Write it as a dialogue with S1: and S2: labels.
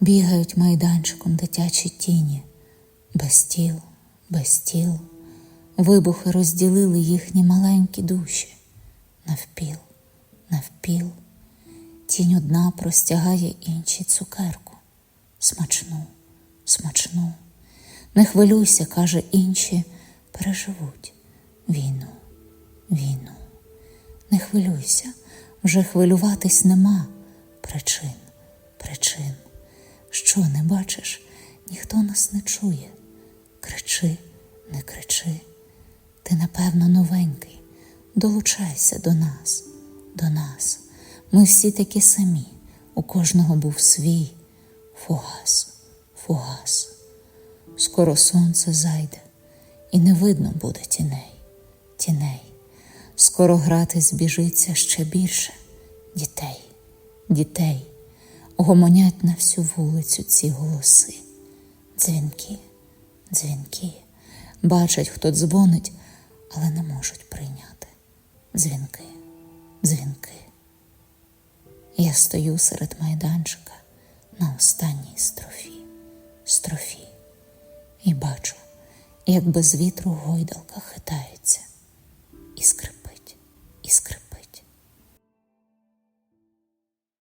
S1: Бігають майданчиком дитячі тіні, без тіл, без тіл. Вибухи розділили їхні маленькі душі навпіл, навпіл. Тінь одна простягає іншій цукерку. Смачну, смачну. Не хвилюйся, каже інші, переживуть війну, війну. Не хвилюйся, вже хвилюватись нема причин, причин. Що не бачиш, ніхто нас не чує. Кричи, не кричи. Ти, напевно, новенький. Долучайся до нас, до нас. Ми всі такі самі, у кожного був свій фугас, фугас. Скоро сонце зайде, і не видно буде тіней, тіней. Скоро грати збіжиться ще більше дітей, дітей. Гомонять на всю вулицю ці голоси. Дзвінки, дзвінки. Бачать, хто дзвонить, але не можуть прийняти. Дзвінки, дзвінки. Я стою серед майданчика на останній строфі, строфі, і бачу, як без вітру гойдалка хитається, і скрипить, і скрипить.